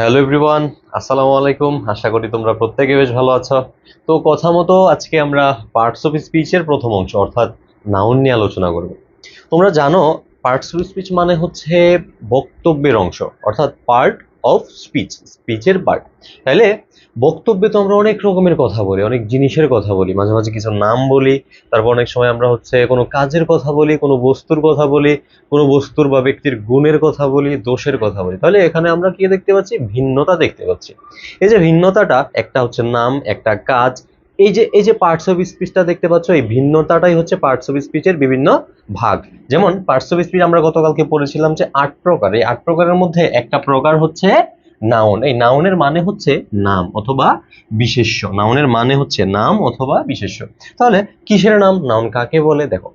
Hello everyone, আসসালামু আলাইকুম। আশা করি তোমরা প্রত্যেকে বেশ ভালো আছো। তো কথা মতো আজকে আমরা পার্টস অফ স্পিচের প্রথম অংশ, অর্থাৎ নাউন নিয়ে আলোচনা করব। তোমরা জানো পার্টস অফ স্পিচ মানে হচ্ছে বক্তব্যের অংশ, অর্থাৎ পার্ট অফ স্পিচ স্পিচের পার্ট তাহলে বক্তব্যে তো আমরা অনেক রকমের কথা বলি, অনেক জিনিসের কথা বলি। মাঝে মাঝে কিছু নাম বলি, তারপর অনেক সময় আমরা হচ্ছে কোনো কাজের কথা বলি, কোনো বস্তুর কথা বলি, কোনো বস্তুর বা ব্যক্তির গুণের কথা বলি, দোষের কথা বলি। তাহলে এখানে আমরা কি দেখতে পাচ্ছি? ভিন্নতা দেখতে পাচ্ছি। এই যে ভিন্নতাটা, একটা হচ্ছে নাম, একটা কাজ এই যে এই যে পার্টস অফ স্পিচটা দেখতে পাচ্ছ, এই ভিন্নতাটাই হচ্ছে পার্টস অফ স্পিচের বিভিন্ন ভাগ। যেমন পার্টস অফ স্পিচ আমরা গতকালকে পড়েছিলাম যে আট প্রকার। এই আট প্রকারের মধ্যে একটা প্রকার হচ্ছে নাউন এই নাউনের মানে হচ্ছে নাম অথবা বিশেষ্য। নাউনের মানে হচ্ছে নাম অথবা বিশেষ্য। তাহলে কিসের নাম? নাউন কাকে বলে? দেখো,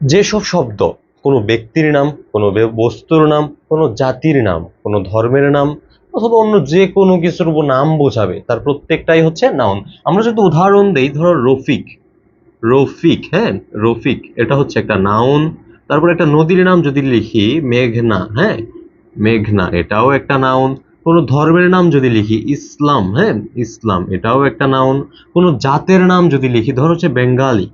যেসব শব্দ, কোনো ব্যক্তির নাম, কোনো বস্তুর নাম, কোনো জাতির নাম, কোনো ধর্মের নাম অথবা অন্য যে কোনো কিছুর উপর নাম বোঝাবে, তার প্রত্যেকটাই হচ্ছে নাউন আমরা যদি উদাহরণ দেই, ধরো রফিক রফিক হ্যাঁ রফিক, এটা হচ্ছে একটা নাউন তারপর একটা নদীর নাম যদি লিখি, মেঘনা হ্যাঁ মেঘনা, এটাও একটা নাউন কোনো ধর্মের নাম যদি লিখি, ইসলাম হ্যাঁ ইসলাম, এটাও একটা নাউন কোনো জাতের নাম যদি লিখি, ধরো হচ্ছে বেঙ্গালি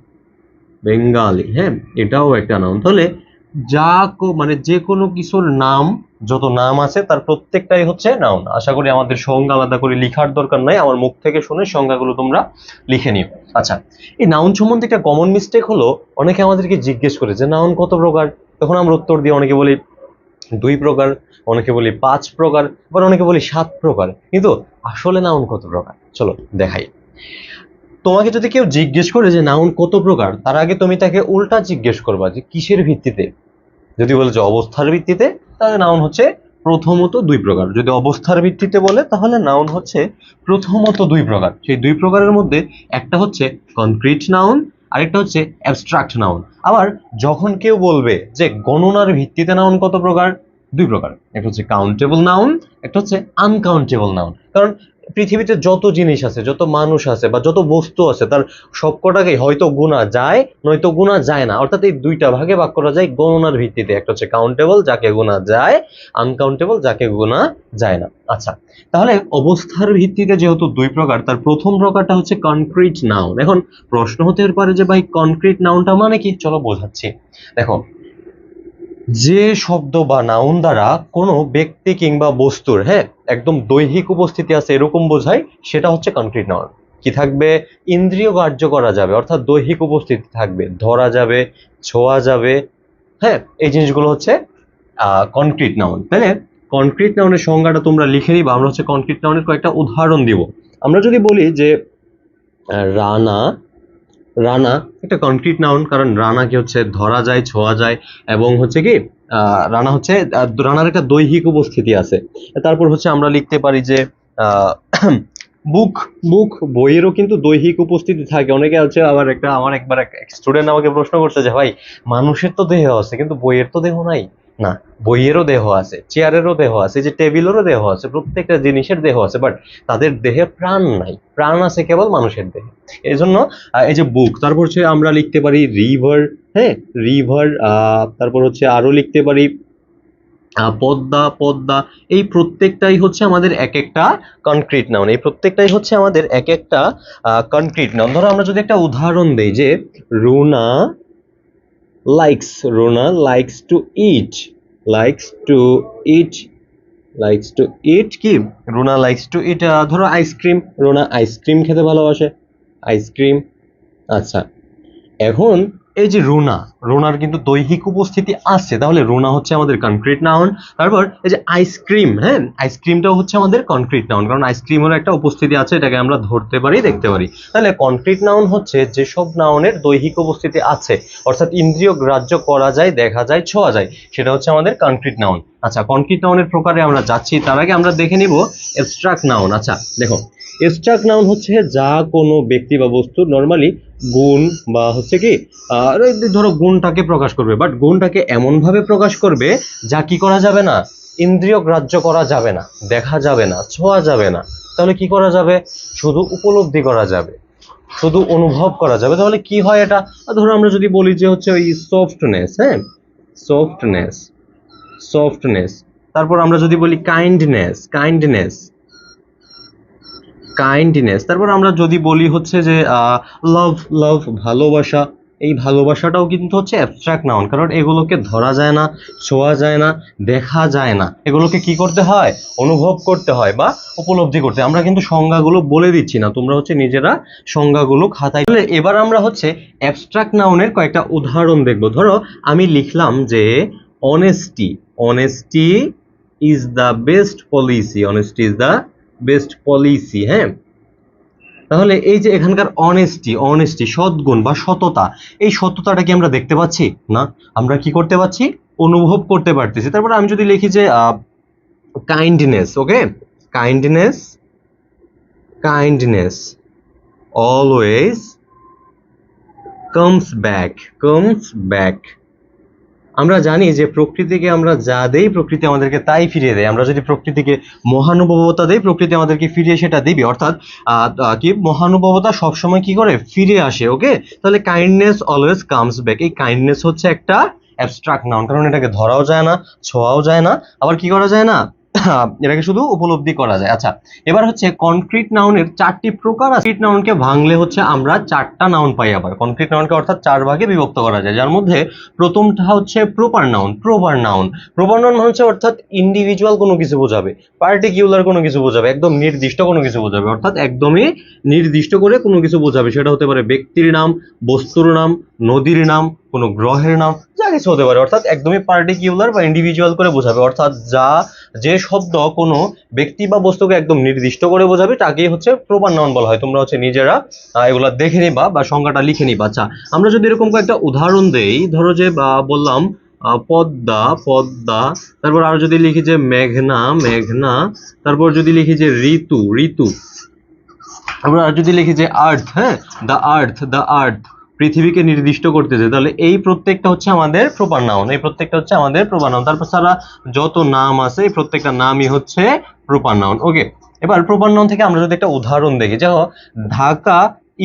বেঙ্গালি হ্যাঁ এটাও একটা নাউন তাহলে যা মানে যে কোনো কিছুর নাম যত নাম আছে, তার প্রত্যেকটাই হচ্ছে নাউন আশা করি আমাদের সংজ্ঞা আলাদা করে লিখার দরকার নাই, আমার মুখ থেকে শুনে সংজ্ঞাগুলো তোমরা লিখে নিও। আচ্ছা এই নাউন সম্বন্ধে একটা কমন মিস্টেক হলো, অনেকে আমাদেরকে জিজ্ঞেস করে যে নাউন কত প্রকার? তখন আমরা উত্তর দিই, অনেকে বলি দুই প্রকার, অনেকে বলি পাঁচ প্রকার, আবার অনেকে বলি সাত প্রকার। কিন্তু আসলে নাউন কত প্রকার? চলো, দেখাই। তোমাকে যদি কেউ জিজ্ঞেস করে যে নাউন কত প্রকার? তার আগে তুমি তাকে উল্টা জিজ্ঞেস করবা যে, কিসের ভিত্তিতে? যদি বলে যে, অবস্থার ভিত্তিতে? তাহলে নাউন হচ্ছে প্রথমত দুই প্রকার। যদি অবস্থার ভিত্তিতে বলে, তাহলে নাউন হচ্ছে প্রথমত দুই প্রকার। সেই দুই প্রকারের মধ্যে একটা হচ্ছে কনক্রিট নাউন আরেকটা হচ্ছে অ্যাবস্ট্রাক্ট নাউন আবার যখন কেউ বলবে যে গণনার ভিত্তিতে নাউন কত প্রকার, দুই প্রকার। একটা হচ্ছে কাউন্টেবল নাউন একটা হচ্ছে আনকাউন্টেবল নাউন কারণ পৃথিবীতে যত জিনিস আছে, যত মানুষ আছে বা যত বস্তু আছে, তার সবকটাকে হয়তো গুণা যায়, নয়তো গুণা যায় না। অর্থাৎ এই দুইটা ভাগে ভাগ করা যায় গণনার ভিত্তিতে। একটা হচ্ছে কাউন্টেবল যাকে গুণা যায় আনকাউন্টেবল যাকে গুণা যায় না। আচ্ছা তাহলে অবস্থার ভিত্তিতে যেহেতু দুই প্রকার, তার প্রথম প্রকারটা হচ্ছে কনক্রিট নাউন এখন প্রশ্ন হতে পারে যে ভাই কনক্রিট নাউনটা মানে কি? চলো বোঝাচ্ছি। দেখো যে শব্দ বা নাউন দ্বারা কোনো ব্যক্তি কিংবা বস্তুর হ্যাঁ একদম দৈহিক উপস্থিতি আছে এরকম বোঝায়, সেটা হচ্ছে কনক্রিট নাউন কি থাকবে? ইন্দ্রিয় কার্য করা যাবে, অর্থাৎ দৈহিক উপস্থিতি থাকবে, ধরা যাবে, ছোঁয়া যাবে হ্যাঁ এই জিনিসগুলো হচ্ছে কনক্রিট নাউন তাহলে কনক্রিট নাউনের সংজ্ঞাটা তোমরা লিখে নিবা, আমরা হচ্ছে কনক্রিট নাউনের কয়েকটা উদাহরণ দিব। আমরা যদি বলি যে রানা রানা। একটা কনক্রিট নাউন কারণ রানাকে হচ্ছে ধরা যায়, ছোঁয়া যায়, এবং হচ্ছে কি রানা হচ্ছে রানার একটা দৈহিক উপস্থিতি আছে। তারপর হচ্ছে আমরা লিখতে পারি যে বুক বুক বইয়েরও কিন্তু দৈহিক উপস্থিতি থাকে। অনেকে আছে আবার একটা, আমার একবার এক স্টুডেন্ট আমাকে প্রশ্ন করছে যে, ভাই, মানুষের তো দেহ আছে, কিন্তু বইয়ের তো দেহ নাই। না, বইয়েরও দেহ আছে, চেয়ারেরও দেহ আছে, যে টেবিলেরও দেহ আছে, প্রত্যেকটা জিনিসের দেহ আছে বাট তাদের দেহে প্রাণ নাই। প্রাণ আছে কেবল মানুষের দেহে। এই জন্য এই যে বুক তারপর হচ্ছে আমরা লিখতে পারি রিভার হ্যাঁ? রিভার তারপর হচ্ছে আরও লিখতে পারি পদ্মা পদ্মা, এই প্রত্যেকটাই হচ্ছে আমাদের এক একটা কনক্রিট নাউন এই প্রত্যেকটাই হচ্ছে আমাদের এক একটা কনক্রিট নাউন ধরো আমরা যদি একটা উদাহরণ দিই যে, Runa likes Runa likes to eat likes to eat likes to eat কি? রুনা লাইকস টু ইট ধরো আইসক্রিম রুনা আইসক্রিম খেতে ভালোবাসে। আইসক্রিম আচ্ছা। এখন এই যে রোনা, রোনার কিন্তু দৈহিক উপস্থিতি আছে। তাহলে রোনা হচ্ছে আমাদের কনক্রিট নাউন তারপর এই যে আইসক্রিম হ্যাঁ? আইসক্রিমটাও হচ্ছে আমাদের কনক্রিট নাউন কারণ আইসক্রিমেরও একটা উপস্থিতি আছে, এটাকে আমরা ধরতে পারি, দেখতে পারি। তাহলে কনক্রিট নাউন হচ্ছে যেসব নাউনের দৈহিক উপস্থিতি আছে, অর্থাৎ ইন্দ্রিয় গ্রাহ্য করা যায়, দেখা যায়, ছোঁয়া যায়, সেটা হচ্ছে আমাদের কনক্রিট নাউন আচ্ছা কনক্রিট নাউনের প্রকারে আমরা যাচ্ছি, তার আগে আমরা দেখে নিব এবস্ট্রাক্ট নাউন আচ্ছা দেখো এবস্ট্রাক্ট নাউন হচ্ছে যা কোনো ব্যক্তি বা বস্তু নর্মালি গুণ বা হচ্ছে কি ধরো গুণটাকে প্রকাশ করবে বাট গুণটাকে এমন ভাবে প্রকাশ করবে যা কি করা যাবে না ইন্দ্রিয় গ্রাহ্য করা যাবে না, দেখা যাবে না, ছোঁয়া যাবে না। তাহলে কি করা যাবে? শুধু উপলব্ধি করা যাবে, শুধু অনুভব করা যাবে। তাহলে কি হয় এটা? ধরো আমরা যদি বলি যে হচ্ছে ওই সফটনেস হ্যাঁ? সফটনেস সফটনেস তারপর আমরা যদি বলি কাইন্ডনেস কাইন্ডনেস কাইন্ডনেস তারপর আমরা যদি বলি হচ্ছে যে লাভ লাভ ভালোবাসা, এই ভালোবাসাটাও কিন্তু হচ্ছে অ্যাবস্ট্রাক্ট নাউন কারণ এগুলোকে ধরা যায় না, ছোঁয়া যায় না, দেখা যায় না। এগুলোকে কি করতে হয়? অনুভব করতে হয় বা উপলব্ধি করতে। আমরা কিন্তু সংজ্ঞাগুলো বলে দিচ্ছি না, তোমরা হচ্ছে নিজেরা সংজ্ঞাগুলো খাতায় এবার আমরা হচ্ছে অ্যাবস্ট্রাক্ট নাউনের কয়েকটা উদাহরণ দেখব। ধরো, আমি লিখলাম যে honesty honesty is the best policy honesty is the best policy হ্যাঁ? তাহলে এই যে এখানকার অনেস্টি অনেস্টি সদ্গুণ বা সততা, এই সততাটা কি আমরা দেখতে পাচ্ছি? না, আমরা কি করতে পারছি? অনুভব করতে পারতেছি। তারপর আমি যদি লিখি যে kindness okay kindness kindness always comes back comes back আমরা জানি যে প্রকৃতিকে আমরা যা দেই প্রকৃতি আমাদেরকে তাই ফিরিয়ে দেয়। আমরা যদি প্রকৃতিকে মহানুভবতা দেই, প্রকৃতি আমাদেরকে ফিরিয়ে সেটা দিবি। অর্থাৎ কি? মহানুভবতা সবসময় কি করে? ফিরে আসে, ওকে? তাহলে কাইন্ডনেস অলওয়েজ কামস ব্যাক এই কাইন্ডনেস হচ্ছে একটা অ্যাবস্ট্রাক্ট নাউন কারণ এটাকে ধরাও যায় না, ছোঁয়াও যায় না। আবার কি করা যায় না? এটাকে শুধু উপলব্ধি করা যায়। আচ্ছা এবার হচ্ছে কনক্রিট নাউনের চারটি প্রকার কনক্রিট নাউনকে ভাঙলে হচ্ছে আমরা চারটা নাউন পাই আবার। কনক্রিট নাউনকে অর্থাৎ চার ভাগে বিভক্ত করা যায়। যার মধ্যে প্রথমটা হচ্ছে proper noun proper noun proper noun হচ্ছে অর্থাৎ ইন্ডিভিজুয়াল কোনো কিছু বোঝাবে পার্টিকুলার কোনো কিছু বোঝাবে, একদম নির্দিষ্ট কোনো কিছু বোঝাবে। অর্থাৎ একদমই নির্দিষ্ট করে কোনো কিছু বোঝাবে। সেটা হতে পারে ব্যক্তির নাম, বস্তুর নাম নদীর নাম, কোনো গ্রহের নাম, যা কিছু হতে পারে। অর্থাৎ একদমই পার্টিকিউলার বা ইন্ডিভিজুয়াল করে বোঝাবে। অর্থাৎ যা, যে শব্দ কোনো ব্যক্তি বা বস্তুকে একদম নির্দিষ্ট করে বোঝাবে, তাকেই হচ্ছে প্রপার নাউন বলা হয়। তোমরা হচ্ছে নিজেরা এগুলা দেখে নিবা বা সংজ্ঞাটা লিখে নিবা। আচ্ছা আমরা যদি এরকম কয়েকটা উদাহরণ দেই, ধরো যে বললাম পদ্মা পদ্মা, তারপর আরও যদি লিখি যে মেঘনা মেঘনা, তারপর যদি লিখি যে ঋতু ঋতু আমরা আর যদি লিখি যে আর্থ হ্যাঁ? দ্য আর্থ দ্য আর্থ পৃথিবীকে নির্দিষ্ট করতেছে। তাহলে এই প্রত্যেকটা হচ্ছে আমাদের প্রপার নাউন এই প্রত্যেকটা হচ্ছে আমাদের প্রপার নাউন তারপর ছাড়া যত নাম আছে, এই প্রত্যেকটা নামই হচ্ছে প্রপার নাউন ওকে এবার প্রপার নাউন থেকে আমরা যদি একটা উদাহরণ দেখি দেখো, Dhaka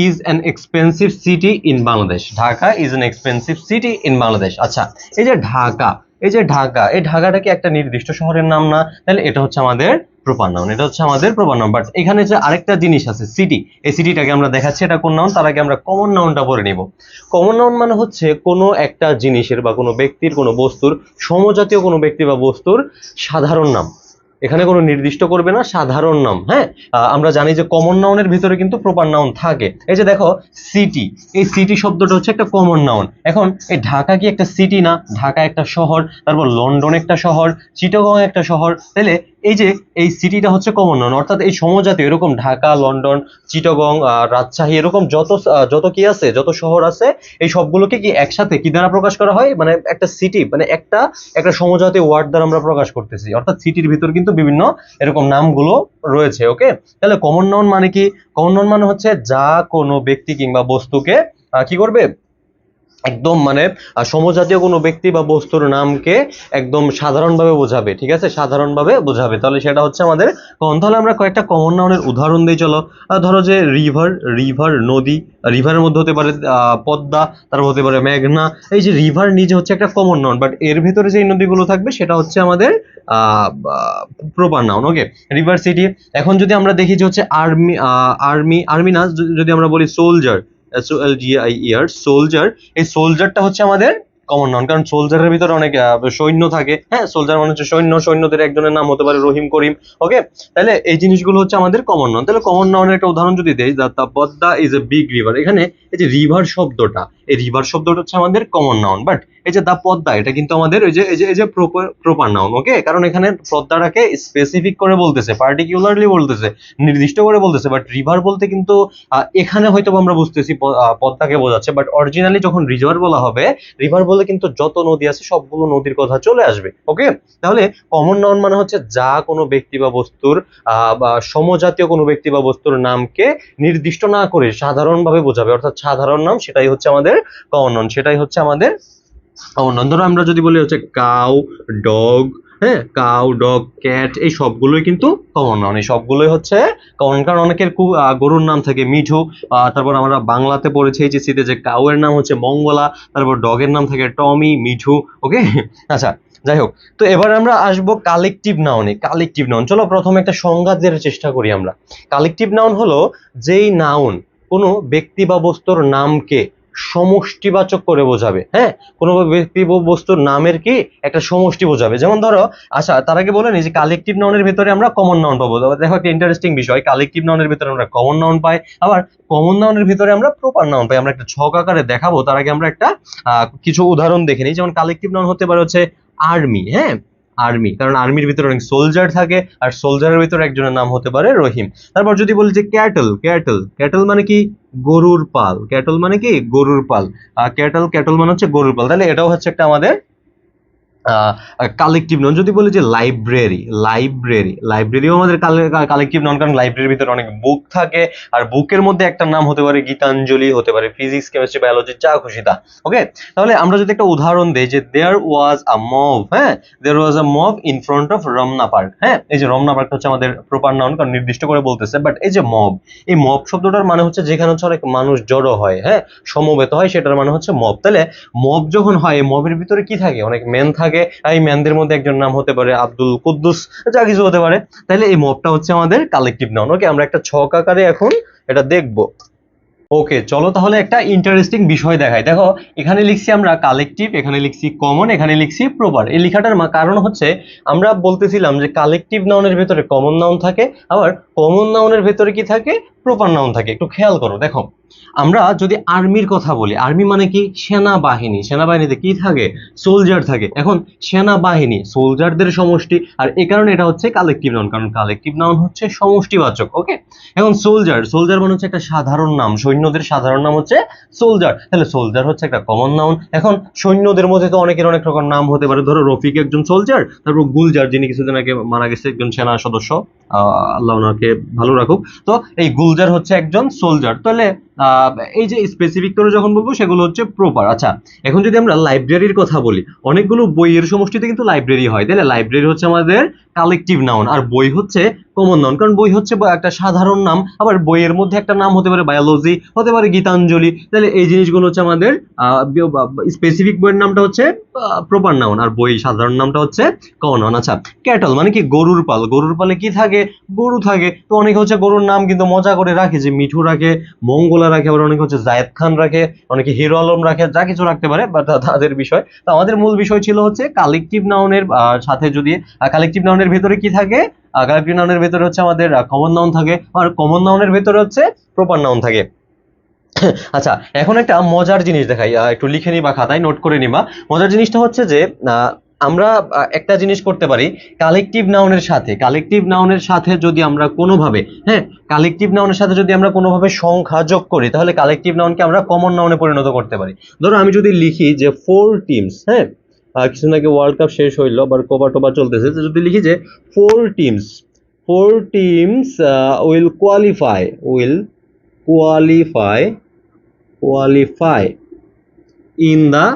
is an expensive city in Bangladesh Dhaka is an expensive city in Bangladesh আচ্ছা এই যে ঢাকা, এই যে ঢাকা, এই ঢাকাটা কি একটা নির্দিষ্ট শহরের নাম না? তাহলে এটা হচ্ছে আমাদের প্রপার নাউন এটা হচ্ছে আমাদের প্রপার নাউন বাট এখানে যে আরেকটা জিনিস আছে সিটি এই সিটিটাকে আমরা দেখাচ্ছি, এটা কোন নাউন তার আগে আমরা কমন নাউনটা পড়ে নিব। কমন নাউন মানে হচ্ছে কোনো একটা জিনিসের বা কোনো ব্যক্তির, কোনো বস্তুর, সমজাতীয় কোনো ব্যক্তি বা বস্তুর সাধারণ নাম। এখানে কোনো নির্দিষ্ট করবে না, সাধারণ নাম হ্যাঁ? আমরা জানি যে কমন নাউনের ভিতরে কিন্তু প্রপার নাউন থাকে। এই যে দেখো সিটি এই সিটি শব্দটা হচ্ছে একটা কমন নাউন এখন, এই ঢাকা কি একটা সিটি না? ঢাকা একটা শহর, তারপর লন্ডন একটা শহর, চিটাগং একটা শহর তাহলে এই যে এই সিটিটা হচ্ছে কমন নাউন অর্থাৎ এই সমজাতীয়, এরকম ঢাকা, লন্ডন, চিটাগং রাজশাহী, এরকম যত যত কি আছে, যত শহর আছে, এই সবগুলোকে কি একসাথে কি দ্বারা প্রকাশ করা হয়? মানে একটা সিটি মানে একটা একটা সমজাতীয় ওয়ার্ড দ্বারা আমরা প্রকাশ করতেছি। অর্থাৎ সিটির ভিতর কিন্তু বিভিন্ন এরকম নামগুলো রয়েছে ওকে তাহলে কমন নাউন মানে কি? কমন নাউন মানে হচ্ছে যা কোনো ব্যক্তি কিংবা বস্তুকে কি করবে? একদম মানে সমজাতীয় কোনো ব্যক্তি বা বস্তুর নামকে একদম সাধারণভাবে বোঝাবে, ঠিক আছে? সাধারণভাবে বোঝাবে। তাহলে সেটা হচ্ছে আমাদের কমন। তাহলে আমরা কয়েকটা কমন নাউনের উদাহরণ দিই, চলো। ধরো যে রিভার রিভার নদী রিভারের মধ্যে হতে পারে পদ্মা, তারপর হতে পারে মেঘনা। এই যে রিভার নিজে হচ্ছে একটা কমন নাউন বাট এর ভিতরে যে নদীগুলো থাকবে, সেটা হচ্ছে আমাদের proper noun okay river city এখন যদি আমরা দেখি যে হচ্ছে আর্মি আর্মি আর্মি না, যদি আমরা বলি soldier S L G I year soldier এই সোলজারটা হচ্ছে আমাদের কমন নন কারণ সোলজারের ভিতরে অনেক সৈন্য থাকে। হ্যাঁ সোলজার মানে হচ্ছে সৈন্য, সৈন্যদের একজনের নাম হতে পারে রহিম, করিম। ওকে তাহলে এই জিনিসগুলো হচ্ছে আমাদের কমন নন তাহলে কমন নাউনের একটা উদাহরণ যদি দেই the Padma is a big river এখানে এই যে রিভার শব্দটা এই রিভার শব্দটা হচ্ছে আমাদের কমন নাউন বাট এই যে দা পদ্মা, এটা কিন্তু আমাদের ওই যে, এই যে এই যে প্রপার নাউন ওকে কারণ এখানে পদ্মাটাকে স্পেসিফিক করে বলতেছে পার্টিকুলারলি বলতেছে, নির্দিষ্ট করে বলতেছে বাট রিভার বলতে কিন্তু এখানে হয়তো আমরা বুঝতেছি পদ্মাকে বোঝাচ্ছে বাট অরিজিনালি যখন রিভার বলা হবে রিভার বলে কিন্তু যত নদী আছে, সবগুলো নদীর কথা চলে আসবে ওকে তাহলে কমন নাউন মানে হচ্ছে যা কোনো ব্যক্তি বা বস্তুর বা সমজাতীয় কোনো ব্যক্তি বা বস্তুর নামকে নির্দিষ্ট না করে সাধারণভাবে বোঝাবে, অর্থাৎ সাধারণ নাম সেটাই হচ্ছে আমাদের কমন সেটাই হচ্ছে আমাদের কমন ধরো আমরা যদি বলি হচ্ছে কাউ ডগ হ্যাঁ? কাউ ডগ ক্যাট এই সবগুলোই কিন্তু কমন এই সবগুলোই হচ্ছে কমন কারণ অনেকের গরুর নাম থাকে মিঠু তারপর আমরা বাংলাতে পড়েছি এইচএসসিতে যে কাউয়ের নাম হচ্ছে মঙ্গলা, তারপর ডগের নাম থাকে টমি, মিঠু, ওকে? আচ্ছা যাই হোক। তো এবার আমরা আসব কালেকটিভ নাউনে কালেকটিভ নাউন চলো প্রথমে একটা সংজ্ঞা দেওয়ার চেষ্টা করি আমরা। কালেকটিভ নাউন হলো যেই নাউন কোনো ব্যক্তি বা বস্তুর নামকে সমষ্টিবাচক করে বোঝাবে হ্যাঁ? কোনো ব্যক্তি বস্তুর নামের কি? একটা সমষ্টি বোঝাবে। যেমন ধরো আচ্ছা তার আগে এই যে কালেকটিভ নাউনের ভিতরে আমরা কমন নাউন পাবো। দেখো একটা ইন্টারেস্টিং বিষয় কালেকটিভ নাউনের ভিতরে আমরা কমন নাউন পাই, আবার কমন নাউনের ভিতরে আমরা প্রপার নাউন পাই। আমরা একটা ছক আকারে দেখাবো, তার আগে আমরা একটা কিছু উদাহরণ দেখে নিই। যেমন কালেকটিভ নাউন হতে পারে হচ্ছে আর্মি হ্যাঁ? আর্মি কারণ আর্মির ভিতরে অনেক সোলজার থাকে, আর সোলজারের ভিতরে একজনের নাম হতে পারে রহিম। তারপর যদি বলি যে ক্যাটল ক্যাটল ক্যাটল মানে কি? গরুর পাল। ক্যাটল মানে কি? গরুর পাল। ক্যাটল ক্যাটল মানে হচ্ছে গরুর পাল। তাহলে এটাও হচ্ছে একটা আমাদের কালেকটিভ নন যদি বলি যে লাইব্রেরি লাইব্রেরি লাইব্রেরিও আমাদের কালেকটিভ নন কারণ লাইব্রেরির ভিতরে অনেক বুক থাকে, আর বুকের মধ্যে একটা নাম হতে পারে গীতাঞ্জলি, হতে পারে ফিজিক্স কেমিস্ট্রি বায়োলজি যা খুশি তা ওকে তাহলে আমরা যদি একটা উদাহরণ দেই যে দেয়ার ওয়াজ আ মভ হ্যাঁ? There was a mob in front of Ramna park হ্যাঁ? এই যে রমনা পার্কটা হচ্ছে আমাদের প্রপার নাউন কারণ নির্দিষ্ট করে বলতেছে বাট এই যে মব এই মব শব্দটার মানে হচ্ছে যেখানে হচ্ছে অনেক মানুষ জড়ো হয় হ্যাঁ? সমবেত হয়, সেটার মানে হচ্ছে মব তাহলে মব যখন হয়, এই মবের ভিতরে কি থাকে? অনেক ম্যান থাকে আর এই ম্যানদের মধ্যে একজন নাম হতে পারে আব্দুল কুদ্দুস, যা কিছু হতে পারে। তাহলে এই মবটা হচ্ছে আমাদের কালেকটিভ নাউন ওকে আমরা একটা ছক আকারে এখন এটা দেখব। ওকে চলো তাহলে একটা ইন্টারেস্টিং বিষয় দেখাই। দেখো, এখানে লিখছি আমরা কালেকটিভ এখানে লিখছি কমন এখানে লিখছি প্রপার এই লেখাটার কারণ হচ্ছে, আমরা বলতেছিলাম যে কালেকটিভ নাউনের ভেতরে কমন নাউন থাকে, আবার কমন নাউনের ভেতরে কি থাকে? প্রপার নাউন থাকে। একটু খেয়াল করো, দেখো। আমরা যদি আর্মির কথা বলি, আর্মি মানে কি? সেনাবাহিনী। সেনাবাহিনীতে কি থাকে? সোলজার থাকে। এখন সেনাবাহিনী সোলজারদের সমষ্টি, আর এই কারণে এটা হচ্ছে কালেকটিভ নাউন কারণ কালেকটিভ নাউন হচ্ছে সমষ্টিবাচক ওকে এখন সোলজার সোলজার মানে হচ্ছে একটা সাধারণ নাম, সৈন্যদের সাধারণ নাম হচ্ছে সোলজার তাহলে সোলজার হচ্ছে একটা কমন নাউন এখন সৈন্যদের মধ্যে তো অনেকের অনেক রকম নাম হতে পারে। ধরো রফিক একজন সোলজার তারপর গুলজার, যিনি কিছুদিন আগে মারা গেছে, একজন সেনা সদস্য আল্লাহ ওনাকে ভালো রাখুক। তো এই গুলজার হচ্ছে একজন সোলজার তাহলে এই যে স্পেসিফিক করে যখন বলব, সেগুলো হচ্ছে প্রপার আচ্ছা এখন যদি আমরা লাইব্রেরির কথা বলি, অনেকগুলো বইয়ের সমষ্টিতে কিন্তু লাইব্রেরি হয় তাই না লাইব্রেরি হচ্ছে আমাদের কালেকটিভ নাউন আর বই হচ্ছে কমন নাউন। কারণ বই হচ্ছে একটা সাধারণ নাম, আবার বইয়ের মধ্যে একটা নাম হতে পারে বায়োলজি হতে পারে গীতাঞ্জলি। তাহলে এই জিনিসগুলো হচ্ছে আমাদের স্পেসিফিক বইয়ের নামটা হচ্ছে প্রপার নাউন। আর বই সাধারণ নামটা হচ্ছে কমন নাউন। আচ্ছা ক্যাটল মানে কি? গরুর পাল। গরুর পালে কি থাকে? গরু থাকে। তো অনেকে হচ্ছে গরুর নাম কিন্তু মজা করে রাখে, যে মিঠু রাখে, মঙ্গলা রাখে, আবার অনেকে হচ্ছে জায়েদ খান রাখে, অনেকে হিরো আলম রাখে, যা কিছু রাখতে পারে বা তাদের বিষয়। তো আমাদের মূল বিষয় ছিল হচ্ছে কালেকটিভ নাউনের সাথে যদি কালেকটিভ নাউনের ভেতরে কি থাকে? কালেকটিভ নাউনের ভেতরে হচ্ছে আমাদের কমন নাউন থাকে। আর কমন নাউনের ভেতরে হচ্ছে প্রপার নাউন থাকে। আচ্ছা এখন একটা মজার জিনিস দেখাই। একটু লিখে নিবা, খাতায় নোট করে নিবা। মজার জিনিসটা হচ্ছে যে আমরা একটা জিনিস করতে পারি কালেকটিভ নাউনের সাথে। কালেকটিভ নাউনের সাথে যদি আমরা কোনোভাবে হ্যাঁ কালেকটিভ নাউনের সাথে যদি আমরা কোনোভাবে সংখ্যা যোগ করি, তাহলে কালেকটিভ নাউনকে আমরা কমন নাউনে পরিণত করতে পারি। ধরো আমি যদি লিখি যে ফোর টিমস হ্যাঁ কিছুদিন আগে ওয়ার্ল্ড কাপ শেষ হইল বা কোবা টোবা চলতেছে। যদি লিখি যে four teams four teams will qualify will qualify qualify in the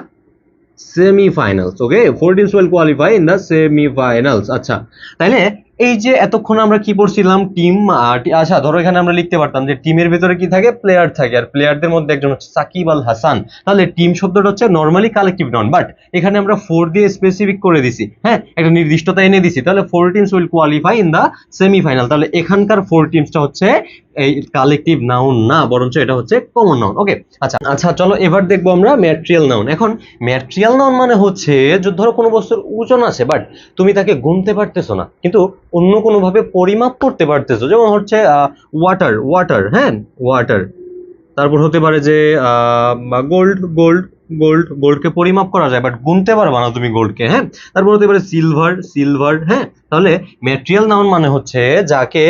semifinals okay four teams will qualify in the semifinals আচ্ছা। তাহলে এই যে এতক্ষণ আমরা কি পড়ছিলাম? টিম আচ্ছা ধরো এখানে আমরা লিখতে পারতাম যে টিমের ভেতরে কি থাকে? প্লেয়ার থাকে। আর প্লেয়ারদের মধ্যে একজন হচ্ছে সাকিব আল হাসান। তাহলে টিম শব্দটা হচ্ছে নর্মালি কালেকটিভ নন বাট এখানে আমরা ফোর দিয়ে স্পেসিফিক করে দিছি। হ্যাঁ একটা নির্দিষ্টতা এনে দিছি। তাহলে four teams will qualify in the semifinal তাহলে এখানকার ফোর টিমসটা হচ্ছে এই কালেকটিভ নাউন না, বরঞ্চ এটা হচ্ছে কমন নাউন ওকে আচ্ছা আচ্ছা চলো এবার দেখব আমরা ম্যাট্রিয়াল নাউন এখন ম্যাট্রিয়াল নাউন মানে হচ্ছে ধরো কোনো বস্তুর ওজন আছে বাট তুমি তাকে গুনতে পারতেছো না, কিন্তু অন্য কোনো ভাবে পরিমাপ করতে পারতেছো, যেমন হচ্ছে ওয়াটার ওয়াটার হ্যাঁ? ওয়াটার তারপর হতে পারে যে গোল্ড গোল্ড গোল্ড গোল্ডকে পরিমাপ করা যায় বাট গুনতে পারবা না তুমি গোল্ডকে হ্যাঁ? তারপর হতে পারে সিলভার সিলভার হ্যাঁ? তাহলে ম্যাটেরিয়াল নাউন মানে হচ্ছে যাকে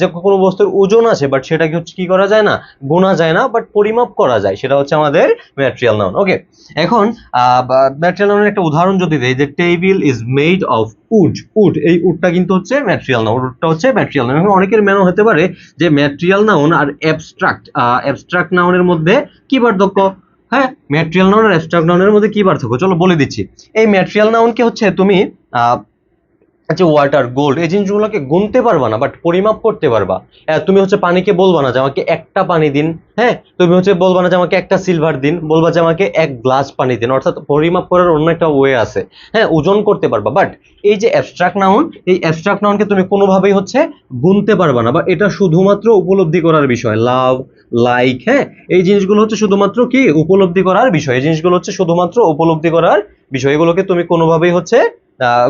যে কোনো বস্তুর ওজন আছে বাট সেটাকে হচ্ছে কি করা যায় না? গোনা যায় না বাট পরিমাপ করা যায়, সেটা হচ্ছে আমাদের ম্যাটেরিয়াল নাউন ওকে এখন ম্যাটেরিয়াল নাউনের একটা উদাহরণ যদি দেই যে table is made of wood wood এই উডটা কিন্তু হচ্ছে ম্যাটেরিয়াল নাউন উডটা হচ্ছে ম্যাটেরিয়াল নাউন এখন অনেকের মেনও হতে পারে যে ম্যাটেরিয়াল নাউন আর অ্যাবস্ট্রাক্ট অ্যাবস্ট্রাক্ট নাউনের মধ্যে কি পার্থক্য? হ্যাঁ ম্যাটেরিয়াল নাউন আর অ্যাবস্ট্রাক্ট নাউনের মধ্যে কি পার্থক্য? চলো বলে দিচ্ছি। এই ম্যাটেরিয়াল নাউনকে হচ্ছে তুমি যে ওয়াটার গোল্ড এই জিনিসগুলোকে গুনতে পারবা না বাট পরিমাপ করতে পারবা। তুমি হচ্ছে পানিকে বলবা না যে আমাকে একটা পানি দিন হ্যাঁ? তুমি হচ্ছে বলবা না যে আমাকে একটা সিলভার দিন, বলবা যে আমাকে এক গ্লাস পানি দিন, অর্থাৎ পরিমাপ করার অন্য একটা ওয়ে আছে। হ্যাঁ ওজন করতে পারবা বাট এই যে অ্যাবস্ট্রাক্ট নাউন এই অ্যাবস্ট্রাক্ট নাউনকে তুমি কোনোভাবেই হচ্ছে গুনতে পারবা না, বা এটা শুধুমাত্র উপলব্ধি করার বিষয় লাভ লাইক হ্যাঁ? এই জিনিসগুলো হচ্ছে শুধুমাত্র কি? উপলব্ধি করার বিষয়। এই জিনিসগুলো হচ্ছে শুধুমাত্র উপলব্ধি করার বিষয় এগুলোকে তুমি কোনোভাবেই হচ্ছে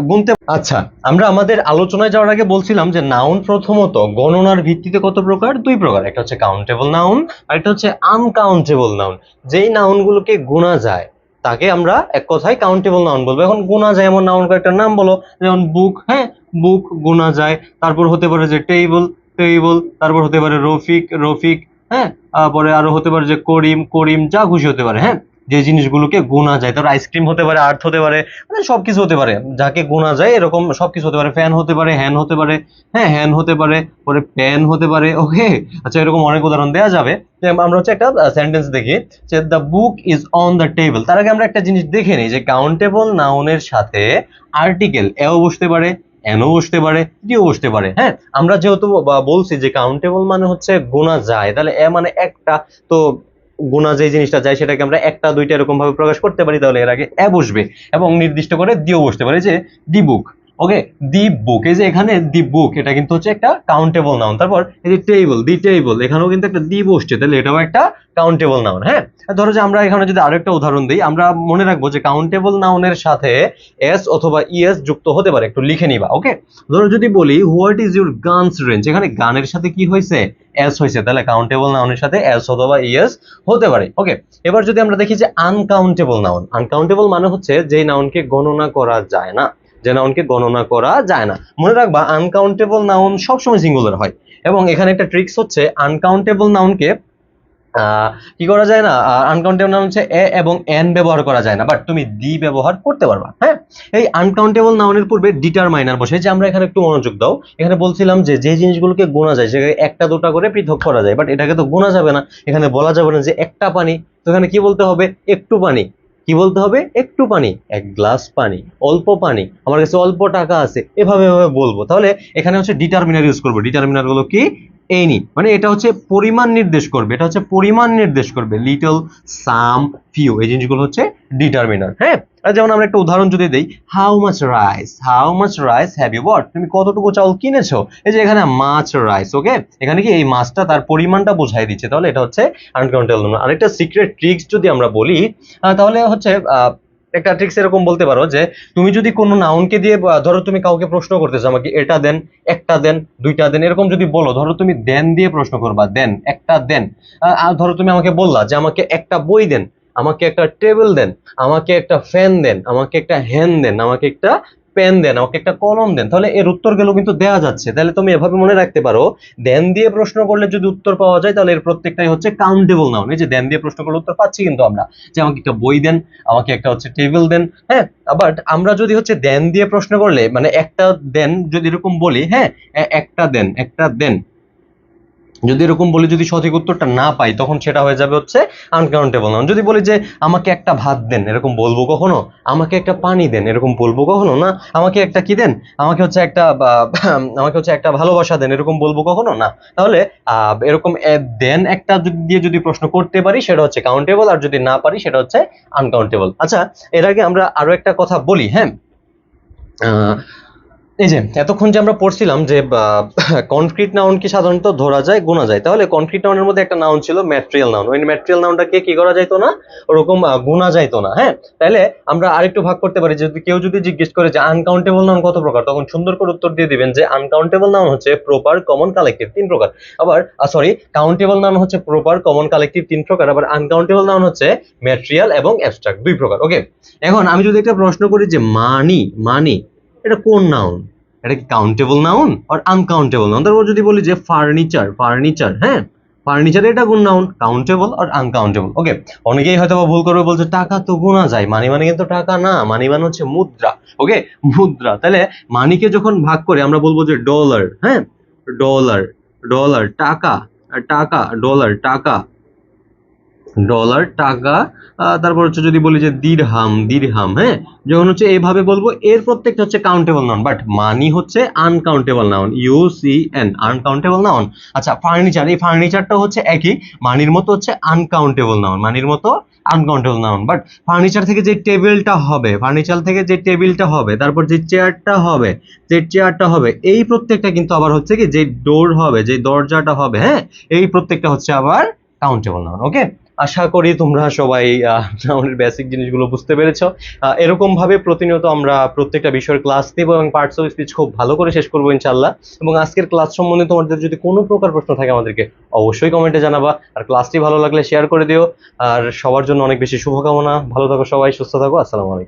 গুনতে আচ্ছা আমরা আমাদের আলোচনায় যাওয়ার আগে বলছিলাম যে নাউন প্রথমত গণনার ভিত্তিতে কত প্রকার? দুই প্রকার। একটা হচ্ছে কাউন্টেবল নাউন আর একটা হচ্ছে আনকাউন্টেবল নাউন যেই নাউনগুলোকে গোনা যায়, তাকে আমরা এক কথায় কাউন্টেবল নাউন বলব। এখন গোনা যায় এমন নাউন কয়েকটা নাম বলো। যেমন বুক হ্যাঁ? বুক গোনা যায়। তারপর হতে পারে যে টেবিল টেবিল তারপর হতে পারে রফিক রফিক হ্যাঁ? তারপরে আরও হতে পারে যে করিম করিম যা খুশি হতে পারে হ্যাঁ? যে জিনিসগুলোকে গোনা যায়, তারপর আইসক্রিম হতে পারে আর্থ হতে পারে মানে সবকিছু হতে পারে। যাকে গোনা যায় এরকম সবকিছু হতে পারে ফ্যান হতে পারে হ্যান হতে পারে হ্যাঁ হ্যান হতে পারে, পরে প্যান হতে পারে ওকে আচ্ছা এরকম অনেক উদাহরণ দেওয়া যাবে। আমরা হচ্ছে একটা সেন্টেন্স দেখি, যে the book is on the table তার আগে আমরা একটা জিনিস দেখে নিই, যে কাউন্টেবল নাউনের সাথে আর্টিকেল এও বসতে পারে এনও বসতে পারে, ডিও বসতে পারে। হ্যাঁ আমরা যেহেতু বলছি যে কাউন্টেবল মানে হচ্ছে গোনা যায়, তাহলে এ মানে একটা, তো গোনা যে জিনিসটা যায় সেটাকে আমরা একটা দুইটা এরকম ভাবে প্রকাশ করতে পারি, তাহলে এর আগে এ বসবে এবং নির্দিষ্ট করে দিও বসতে পারে যে দি বুক ওকে দি বুক এই যে এখানে দি বুক এটা কিন্তু হচ্ছে একটা কাউন্টেবল নাউন তারপর এই যে টেবল দি টেবল এখানেও কিন্তু একটা দি বসছে, তাহলে এটাও একটা কাউন্টেবল নাউন হ্যাঁ? ধরো যে আমরা এখানে যদি আরেকটা উদাহরণ দিই, আমরা মনে রাখব যে কাউন্টেবল নাউনের সাথে এস অথবা ইএস যুক্ত হতে পারে, একটু লিখে নিবা ওকে ধরো যদি বলি what is your guns range এখানে গানের সাথে কি হয়েছে? এস হয়েছে, তাহলে কাউন্টেবল নাউনের সাথে এস অথবা ইএস হতে পারে ওকে এবার যদি আমরা দেখি যে আনকাউন্টেবল নাউন আনকাউন্টেবল মানে হচ্ছে যে নাউনকে গণনা করা যায় না। যে নাউনকে গণনা করা যায় না। মনে রাখবা আনকাউন্টেবল নাউন সবসময় সিঙ্গুলার হয়। এবং এখানে একটা ট্রিক্স হচ্ছে আনকাউন্টেবল নাউনকে কি করা যায় না? আনকাউন্টেবল নাউন হচ্ছে এ এবং এন ব্যবহার করা যায় না বাট তুমি দি ব্যবহার করতে পারবা হ্যাঁ? এই আনকাউন্টেবল নাউনের পূর্বে ডিটারমাইনার বসে যে আমরা এখানে একটু মনোযোগ দাও। এখানে বলছিলাম যে যে জিনিসগুলোকে গোনা যায়, সেখানে একটা দুটা করে পৃথক করা যায় বাট এটাকে তো গোনা যাবে না। এখানে বলা যাবে না যে একটা পানি, তো এখানে কি বলতে হবে? একটু পানি। কি বলতে হবে? একটু পানি, এক গ্লাস পানি, অল্প পানি। আমার কাছে অল্প টাকা আছে, এভাবে এভাবে বলব। তাহলে এখানে হচ্ছে ডিটারমিনার ইউজ করব। ডিটারমিনারগুলো কি? এনি মানে এটা হচ্ছে পরিমাণ নির্দেশ করবে। এটা হচ্ছে পরিমাণ নির্দেশ করবে। লিটল সাম ফিউ এই জিনিসগুলো হচ্ছে ডিটারমিনার হ্যাঁ? যেমন আমরা একটা উদাহরণ যদি দেই how much rice how much rice have you bought তুমি কতটুকু চাউল কিনেছো? এই যে এখানে মাছ রাইস ওকে এখানে কি এই মাছটা তার পরিমাণটা বোঝাই দিচ্ছে? তাহলে এটা হচ্ছে আনকাউন্টেবল আরেকটা সিক্রেট ট্রিক্স যদি আমরা বলি তাহলে হচ্ছে একটা ট্রিক্স এরকম বলতে পারো যে, তুমি যদি কোনো নাউনকে দিয়ে ধরো তুমি কাউকে প্রশ্ন করতেছো, আমাকে এটা দেন, একটা দেন, দুইটা দেন, এরকম যদি বলো, ধরো তুমি দেন দিয়ে প্রশ্ন করবা, দেন, একটা দেন। আর ধরো তুমি আমাকে বললা যে আমাকে একটা বই দেন আমাকে একটা টেবিল দেন, আমাকে একটা ফ্যান দেন, আমাকে একটা হ্যান দেন, আমাকে একটা পেন দেন, আমাকে একটা কলম দেন। তাহলে এর উত্তরগুলো কিন্তু দেওয়া যাচ্ছে। তাহলে তুমি এভাবে মনে রাখতে পারো, দেন দিয়ে প্রশ্ন করলে যদি উত্তর পাওয়া যায়, তাহলে এর প্রত্যেকটাই হচ্ছে কাউন্টেবল নাউন এই যে দেন দিয়ে প্রশ্ন করলে উত্তর পাচ্ছি কিন্তু আমরা। যে আমাকে একটা বই দেন, আমাকে একটা হচ্ছে টেবিল দেন হ্যাঁ? বাট আমরা যদি হচ্ছে দেন দিয়ে প্রশ্ন করলে মানে একটা দেন যদি এরকম বলি হ্যাঁ? একটা দেন একটা দেন। যদি এরকম বলি যদি সঠিক উত্তরটা না পাই, তখন সেটা হয়ে যাবে হচ্ছে আনকাউন্টেবল নাউন যদি বলি যে, আমাকে একটা ভাত দেন, এরকম বলব কখনো? আমাকে একটা পানি দেন, এরকম বলব কখনো? না? আমাকে একটা কি দেন? আমাকে হচ্ছে একটা আমাকে হচ্ছে একটা ভালোবাসা দেন, এরকম বলব কখনো? না? তাহলে এরকম দেন একটা দিয়ে যদি প্রশ্ন করতে পারি, সেটা হচ্ছে কাউন্টেবল আর যদি না পারি, সেটা হচ্ছে আনকাউন্টেবল আচ্ছা এর আগে আমরা আরও একটা কথা বলি হ্যাঁ? এই যে, এতক্ষণ যে আমরা পড়ছিলাম যে কনক্রিট নাউন কি সাধারণত ধরা যায়, গোনা যায়। তাহলে কনক্রিট নাউনের মধ্যে একটা নাউন ছিল ম্যাটেরিয়াল নাউন ওই ম্যাটেরিয়াল নাউনটাকে কি করা যাইতো না? ওরকম গোনা যাইতো না হ্যাঁ? তাহলে আমরা আরেকটু ভাগ করতে পারি, যদি কেউ যদি জিজ্ঞেস করে যে আনকাউন্টেবল নাউন কত প্রকার, তখন সুন্দর করে উত্তর দিয়ে দিবেন যে আনকাউন্টেবল নাউন হচ্ছে প্রপার কমন কালেক্টিভ তিন প্রকার। আবার সরি কাউন্টেবল নাউন হচ্ছে প্রপার কমন কালেক্টিভ তিন প্রকার। আবার আনকাউন্টেবল নাউন হচ্ছে ম্যাটেরিয়াল এবং অ্যাবস্ট্রাক্ট দুই প্রকার ওকে এখন আমি যদি একটা প্রশ্ন করি যে মানি মানি এটা কোন নাউন এটা কি কাউন্টেবল নাউন আর আনকাউন্টেবল নাউন তারপর যদি বলি যে ফার্নিচার ফার্নিচার হ্যাঁ? ফার্নিচার এটা কোন নাউন কাউন্টেবল আর আনকাউন্টেবল ওকে অনেকেই হয়তো বা ভুল করবে বলছে, টাকা তো গোনা যায় মানি মানে কিন্তু টাকা না মানি মানে হচ্ছে মুদ্রা। ওকে মুদ্রা। তাহলে মানিকে যখন ভাগ করে আমরা বলব যে ডলার হ্যাঁ? ডলার ডলার টাকা টাকা ডলার টাকা। ডলার টাকা তারপর হচ্ছে যদি বলি যে দিরহাম দিরহাম হ্যাঁ? যখন হচ্ছে এইভাবে বলব, এর প্রত্যেকটা হচ্ছে কাউন্টেবল নাউন বাট মানি হচ্ছে uncountable noun you see an uncountable noun আচ্ছা ফার্নিচার এই ফার্নিচারটা হচ্ছে একই মানির মতো হচ্ছে আনকাউন্টেবল নাউন মানির মতো আনকাউন্টেবল নাউন বাট ফার্নিচার থেকে যে টেবিলটা হবে ফার্নিচার থেকে যে টেবিলটা হবে, তারপর যে চেয়ারটা হবে, যে চেয়ারটা হবে, এই প্রত্যেকটা কিন্তু আবার হচ্ছে কি, যে ডোর হবে, যে দরজাটা হবে হ্যাঁ? এই প্রত্যেকটা হচ্ছে আবার কাউন্টেবল নাউন ওকে আশা করি তোমরা সবাই আমাদের বেসিক জিনিসগুলো বুঝতে পেরেছ। আহ, এরকম ভাবে প্রতিনিয়ত আমরা প্রত্যেকটা বিষয়ের ক্লাস নেব এবং পার্টস অফ স্পিচ খুব ভালো করে শেষ করব ইনশাল্লাহ এবং আজকের ক্লাস সম্বন্ধে তোমাদের যদি কোনো প্রকার প্রশ্ন থাকে আমাদেরকে অবশ্যই কমেন্টে জানাবা। আর ক্লাসটি ভালো লাগলে শেয়ার করে দিও। আর সবার জন্য অনেক বেশি শুভকামনা। ভালো থাকো সবাই সুস্থ থাকো। আসসালামু আলাইকুম।